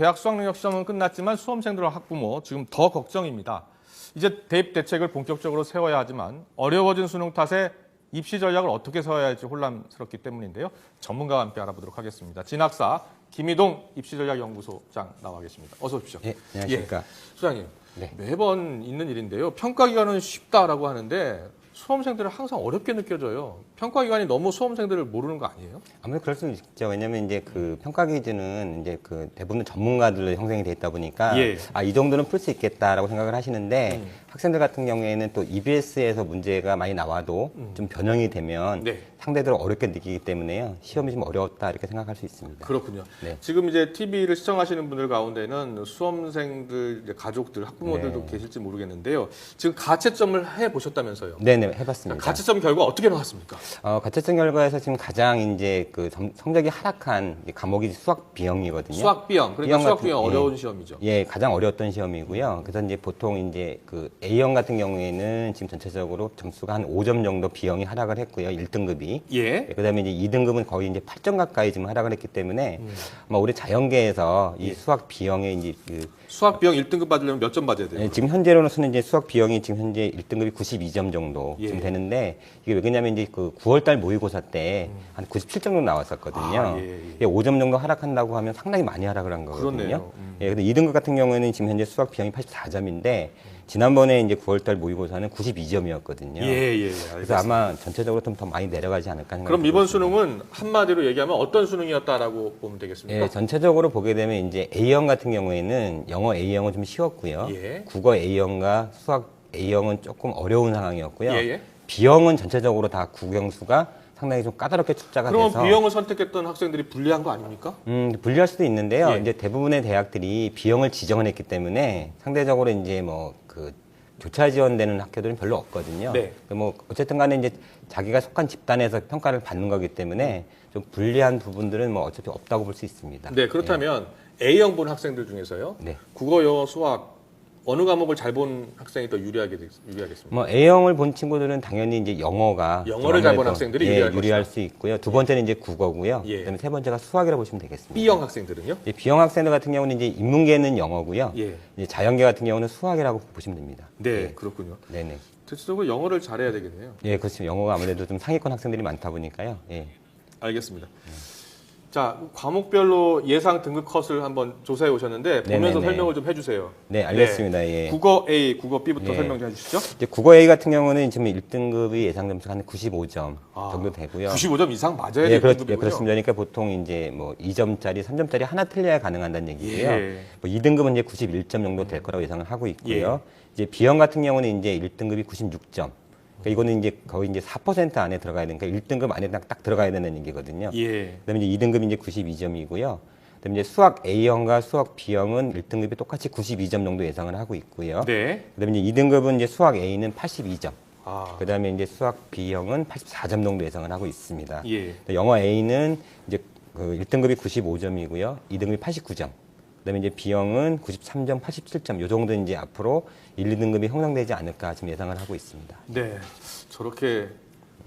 대학 수학능력 시험은 끝났지만 수험생들과 학부모 지금 더 걱정입니다. 이제 대입 대책을 본격적으로 세워야 하지만 어려워진 수능 탓에 입시 전략을 어떻게 세워야 할지 혼란스럽기 때문인데요. 전문가와 함께 알아보도록 하겠습니다. 진학사 김희동 입시전략연구소장 나와 계십니다. 어서 오십시오. 예, 안녕하십니까. 예, 소장님, 네. 매번 있는 일인데요. 평가 기간은 쉽다라고 하는데 수험생들은 항상 어렵게 느껴져요. 평가 기간이 너무 수험생들을 모르는 거 아니에요? 아무래도 그럴 수 있죠. 왜냐면 이제 그 평가 기준은 이제 그 대부분 전문가들로 형성이 돼 있다 보니까 예. 아, 이 정도는 풀 수 있겠다라고 생각을 하시는데 음. 학생들 같은 경우에는 또 EBS에서 문제가 많이 나와도 좀 변형이 되면 음. 네. 상대적으로 어렵게 느끼기 때문에요. 시험이 좀 어려웠다 이렇게 생각할 수 있습니다. 그렇군요. 네. 지금 이제 TV를 시청하시는 분들 가운데는 수험생들, 가족들, 학부모들도 네. 계실지 모르겠는데요. 지금 가채점을 해 보셨다면서요? 네네 해봤습니다. 가채점 결과 어떻게 나왔습니까? 어, 가채점 결과에서 지금 가장 이제 그 점- 성적이 하락한 이 과목이 수학 비형이거든요. 수학 B형, 그러니까 수학 B형 예. 어려운 시험이죠. 예, 가장 어려웠던 시험이고요. 그래서 이제 보통 이제 그 A형 같은 경우에는 지금 전체적으로 점수가 한 5점 정도 B형이 하락을 했고요. 1등급이. 예. 그다음에 이제 2등급은 거의 이제 8점 가까이 지금 하락을 했기 때문에 아마 올해 자연계에서 이 수학 B형의 이제 그 수학 B형 1등급 받으려면 몇 점 받아야 돼요? 예, 지금 현재로서는 이제 수학 B형이 지금 현재 1등급이 92점 정도 예. 지금 되는데 이게 왜 그러냐면 이제 그 9월달 모의고사 때 한 97점 정도 나왔었거든요. 아, 예, 예. 예, 5점 정도 하락한다고 하면 상당히 많이 하락을 한 거거든요. 그렇네요. 음. 예, 근데 2등급 같은 경우에는 지금 현재 수학 B형이 84점인데 지난번에 이제 9월달 모의고사는 92점이었거든요. 예, 예, 예. 그래서 알겠습니다. 아마 전체적으로 좀 더 많이 내려가지 않을까 생각합니다. 그럼 이번 수능은 한마디로 얘기하면 어떤 수능이었다라고 보면 되겠습니까? 예, 전체적으로 보게 되면 이제 A형 같은 경우에는 영어 A형은 좀 쉬웠고요. 예. 국어 A형과 수학 A형은 조금 어려운 상황이었고요. 예, 예. B형은 전체적으로 다 국영수가 상당히 좀 까다롭게 축자가 그러면 돼서 B형을 선택했던 학생들이 불리한 거 아닙니까? 음, 불리할 수도 있는데요. 예. 이제 대부분의 대학들이 B형을 지정을 했기 때문에 상대적으로 이제 뭐 그 교차 지원되는 학교들은 별로 없거든요. 네. 뭐 어쨌든 간에 이제 자기가 속한 집단에서 평가를 받는 거기 때문에 좀 불리한 부분들은 뭐 어차피 없다고 볼 수 있습니다. 네, 그렇다면 A형 본 학생들 중에서요. 네. 국어, 영어, 수학 어느 과목을 잘 본 학생이 더 유리하게 되- 유리하겠습니까? 뭐 A형을 본 친구들은 당연히 이제 영어가 영어를 좀 잘본 아무래도, 학생들이 예, 유리할 유리할 수 있고요. 두 번째는 이제 국어고요. 예. 그다음에 세 번째가 수학이라고 보시면 되겠습니다. B형 학생들은요? 이제 B형 학생들 같은 경우는 이제 인문계는 영어고요. 예. 이제 자연계 같은 경우는 수학이라고 보시면 됩니다. 네, 그렇군요. 네 네. 대체적으로 영어를 잘해야 되겠네요. 예, 그렇죠. 영어가 아무래도 좀 상위권 학생들이 많다 보니까요. 예. 알겠습니다. 자, 과목별로 예상 등급 컷을 한번 조사해 오셨는데 보면서 네네네. 설명을 좀 해주세요. 네, 알겠습니다. 예. 국어 A, 국어 B부터 예. 설명 좀 해주시죠. 이제 국어 A 같은 경우는 지금 1등급이 예상 점수가 한 95점 아, 정도 되고요. 95점 이상 맞아야 예, 되는 그렇, 예. 그렇습니다. 그러니까 보통 이제 뭐 2점짜리, 3점짜리 하나 틀려야 가능한다는 얘기고요. 예. 뭐 2등급은 이제 91점 정도 될 거라고 예상을 하고 있고요. 이제 B형 같은 경우는 이제 1등급이 96점. 그러니까 이거는 이제 거의 이제 4% 안에 들어가야 되니까 1등급 안에 딱, 딱 들어가야 되는 얘기거든요. 예. 그다음에 이제 2등급이 이제 92점이고요. 그다음에 이제 수학 A형과 수학 B형은 1등급이 똑같이 92점 정도 예상을 하고 있고요. 네. 그다음에 이제 2등급은 이제 수학 A는 82점. 아, 그다음에 이제 수학 B형은 84점 정도 예상을 하고 있습니다. 예. 영어 A는 이제 그 1등급이 95점이고요. 2등급이 89점. 그다음에 이제 B형은 93점, 87점. 요 정도 이제 앞으로 1, 2등급이 형성되지 않을까 지금 예상을 하고 있습니다. 네. 저렇게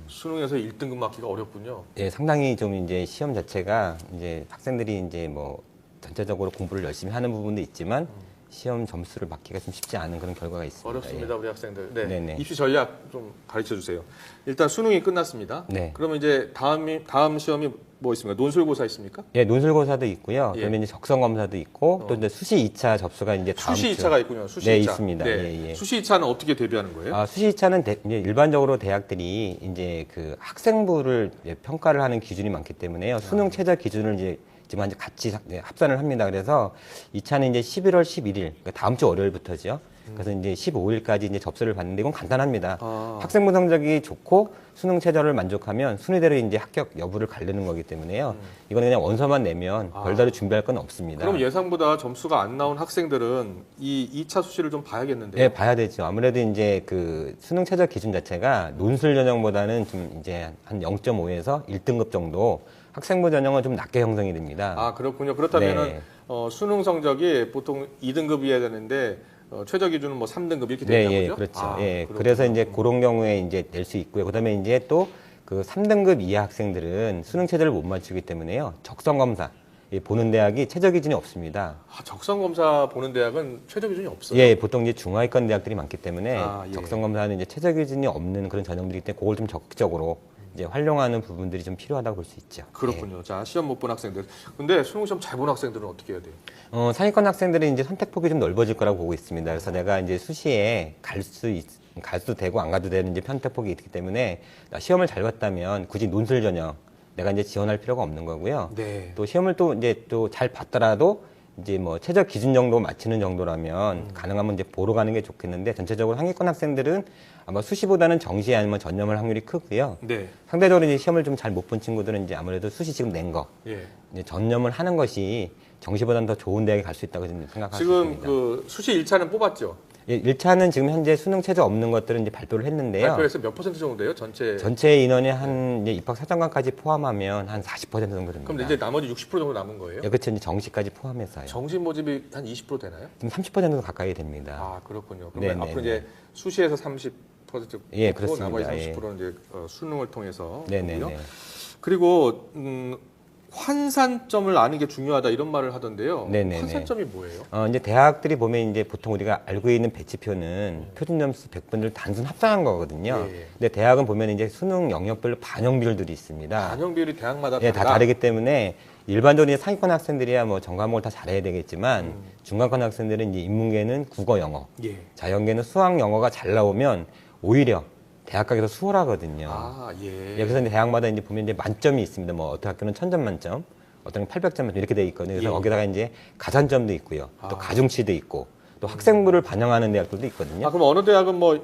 수능에서 1등급 맞기가 어렵군요. 예, 상당히 좀 이제 시험 자체가 이제 학생들이 이제 뭐 전체적으로 공부를 열심히 하는 부분도 있지만 시험 점수를 맞기가 좀 쉽지 않은 그런 결과가 있습니다. 어렵습니다, 우리 학생들. 네. 네네. 입시 전략 좀 가르쳐 주세요. 일단 수능이 끝났습니다. 네. 그러면 이제 다음이 다음 시험이 뭐 있습니까? 논술고사 있습니까? 예, 예, 논술고사도 있고요. 예. 그다음에 이제 적성 검사도 있고 또 이제 수시 2차 접수가 이제 다음 수시 주 2차가 있군요. 수시 네, 2차. 있습니다. 예, 예. 수시 2차는 어떻게 대비하는 거예요? 아, 수시 2차는 대- 이제 일반적으로 대학들이 이제 그 학생부를 이제 평가를 하는 기준이 많기 때문에요. 수능 최저 기준을 이제 지금 이제 같이 사- 네, 합산을 합니다. 그래서 2차는 이제 11월 11일, 그러니까 다음 주 월요일부터죠. 그래서 이제 15일까지 이제 접수를 받는데 이건 간단합니다. 아. 학생부 성적이 좋고 수능 최저를 만족하면 순위대로 이제 합격 여부를 가르는 거기 때문에요. 이거는 그냥 원서만 내면 아. 별다른 준비할 건 없습니다. 그럼 예상보다 점수가 안 나온 학생들은 이 2차 수시를 좀 봐야겠는데요. 네, 봐야 되죠. 아무래도 이제 그 수능 최저 기준 자체가 논술 전형보다는 좀 이제 한 0.5에서 1등급 정도 학생부 전형은 좀 낮게 형성이 됩니다. 아 그렇군요. 그렇다면 은 네. 어, 수능 성적이 보통 2등급이어야 되는데 어, 최저 기준은 뭐 3등급 이렇게 네, 되는 예, 거죠? 그렇죠. 아, 예, 그렇군요. 그래서 이제 그런 경우에 이제 낼 수 있고요. 그다음에 이제 또 그 3등급 이하 학생들은 수능 최저를 못 맞추기 때문에요. 적성 검사. 이 보는 대학이 최저 기준이 없습니다. 아, 적성 검사 보는 대학은 최저 기준이 없어요. 예, 보통 이제 중하위권 대학들이 많기 때문에 아, 예. 적성 검사는 이제 최저 기준이 없는 그런 전형들이기 때문에 그걸 좀 적극적으로 이제 활용하는 부분들이 좀 필요하다고 볼 수 있죠. 그렇군요. 자, 시험 못 본 학생들. 근데 수능 시험 잘 본 학생들은 어떻게 해야 돼요? 어, 상위권 학생들은 이제 선택 폭이 좀 넓어질 거라고 보고 있습니다. 그래서 내가 이제 수시에 갈수갈 수도 되고 안 가도 되는 이제 선택폭이 있기 때문에 나 시험을 잘 봤다면 굳이 논술 전형 내가 이제 지원할 필요가 없는 거고요. 네. 또 시험을 또 이제 또 잘 봤더라도 이제 뭐 최저 기준 정도 맞추는 정도라면 가능하면 이제 보러 가는 게 좋겠는데 전체적으로 상위권 학생들은 아마 수시보다는 정시 아니면 전념할 확률이 크고요. 네. 상대적으로 이제 시험을 좀 잘 못 본 친구들은 이제 아무래도 수시 지금 낸 거, 예. 이제 전념을 하는 것이 정시보다는 더 좋은 대학에 갈 수 있다고 생각하고 지금 있습니다. 그 수시 1차는 뽑았죠. 예, 1차는 지금 현재 수능 최저 없는 것들은 이제 발표를 했는데요. 발표해서 몇 퍼센트 정도 돼요? 전체. 전체 인원의 한 이제 입학 사정관까지 포함하면 한 40% 정도 됩니다. 그럼 이제 나머지 60% 정도 남은 거예요? 예, 그렇죠. 이제 정시까지 포함해서요. 정신 모집이 한 20% 되나요? 지금 30% 정도 가까이 됩니다. 아, 그렇군요. 네, 그러면 네, 앞으로 네. 이제 수시에서 30% 예, 그렇습니다. 나머지 예. 30%는 이제 어, 수능을 통해서 네네네. 보고요. 그리고 음, 환산점을 아는 게 중요하다 이런 말을 하던데요. 네네네. 환산점이 뭐예요? 어, 이제 대학들이 보면 이제 보통 우리가 알고 있는 배치표는 표준 점수 100분을 단순 합산한 거거든요. 예, 예. 근데 대학은 보면 이제 수능 영역별로 반영 비율들이 있습니다. 반영 비율이 대학마다 예, 다. 다르기 때문에 일반적으로 이제 상위권 학생들이야 뭐 전과목을 다 잘해야 되겠지만 음. 중간권 학생들은 이제 인문계는 국어 영어, 예. 자연계는 수학 영어가 잘 나오면 오히려 대학 가기도 수월하거든요. 아, 예. 예, 그래서 이제 대학마다 이제 보면 이제 만점이 있습니다. 뭐 어떤 학교는 천점 만점, 어떤 800점 만점 이렇게 돼 있거든요. 그래서 예. 거기다가 이제 가산점도 있고요. 또 아. 가중치도 있고 또 학생부를 반영하는 대학들도 있거든요. 아, 그럼 어느 대학은 뭐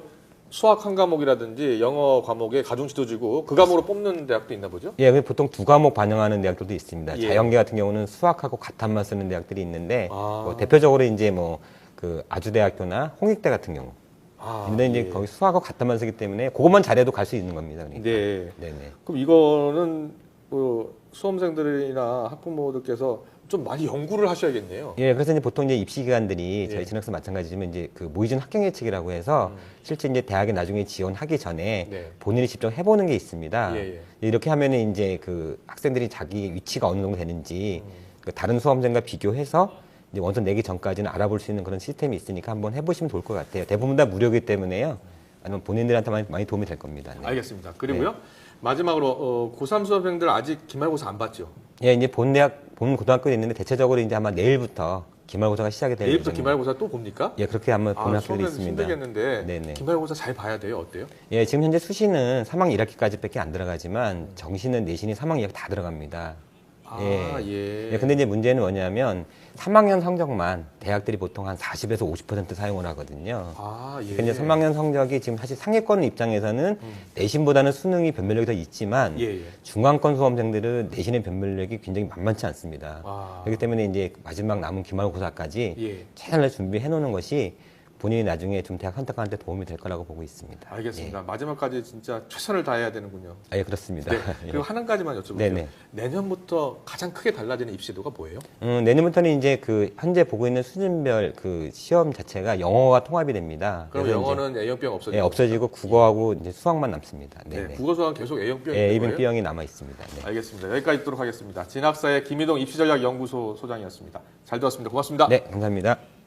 수학 한 과목이라든지 영어 과목에 가중치도 주고 그 과목으로 뽑는 대학도 있나 보죠? 예, 그 보통 두 과목 반영하는 대학들도 있습니다. 예. 자연계 같은 경우는 수학하고 가탄만 쓰는 대학들이 있는데 아. 뭐 대표적으로 이제 뭐 그 아주대학교나 홍익대 같은 경우. 아, 근데 이제 예. 거기 수학하고 가탄만 쓰기 때문에 그것만 잘해도 갈 수 있는 겁니다. 그러니까. 네. 네네. 그럼 이거는 뭐 수험생들이나 학부모들께서 좀 많이 연구를 하셔야겠네요. 예, 그래서 이제 보통 이제 입시 기관들이 예. 저희 진학서 마찬가지지만 이제 그 모의준 학경 예측이라고 해서 실제 이제 대학에 나중에 지원하기 전에 음. 네. 본인이 직접 해보는 게 있습니다. 예, 예. 이렇게 하면은 이제 그 학생들이 자기 위치가 어느 정도 되는지 음. 그 다른 수험생과 비교해서 원서 내기 전까지는 알아볼 수 있는 그런 시스템이 있으니까 한번 해보시면 좋을 것 같아요. 대부분 다 무료이기 때문에요. 아니면 본인들한테 많이, 많이 도움이 될 겁니다. 네. 알겠습니다. 그리고요. 마지막으로 어, 고3 수험생들 아직 기말고사 안 봤죠? 예, 이제 본 대학, 본 고등학교도 있는데 대체적으로 이제 아마 내일부터 기말고사가 시작이 될 내일부터. 기말고사 또 봅니까? 예, 그렇게 한번 보는 아, 수험생 있습니다. 힘들겠는데 네네. 기말고사 잘 봐야 돼요. 어때요? 예, 지금 현재 수시는 3학 1학기까지밖에 안 들어가지만 정시는 내신이 3학 2학기 다 들어갑니다. 아, 예. 예. 예, 근데 이제 문제는 뭐냐면 3학년 성적만 대학들이 보통 한 40에서 50% 사용을 하거든요. 아, 예. 근데 3학년 성적이 지금 사실 상위권 입장에서는 내신보다는 수능이 변별력이 더 있지만 예, 예. 중간권 수험생들은 내신의 변별력이 굉장히 만만치 않습니다. 아. 그렇기 때문에 이제 마지막 남은 기말고사까지 예. 최선을 준비해 놓는 것이 본인이 나중에 좀 대학 선택하는 데 도움이 될 거라고 보고 있습니다. 알겠습니다. 마지막까지 진짜 최선을 다해야 되는군요. 예, 예 그렇습니다. 네. 예. 그리고 한 가지만 여쭤볼게요. 네네. 내년부터 가장 크게 달라지는 입시도가 뭐예요? 음, 내년부터는 이제 그 현재 보고 있는 수준별 그 시험 자체가 영어와 통합이 됩니다. 그럼 영어는 A형병 없어지고 예, 없어지고 국어하고 이제 수학만 남습니다. 네, 네. 국어 수학은 계속 A형병이 예, 거예요? B형이 남아 있습니다. 네. 알겠습니다. 여기까지 듣도록 하겠습니다. 진학사의 김희동 입시전략연구소 소장이었습니다. 잘 들었습니다. 고맙습니다. 네, 감사합니다.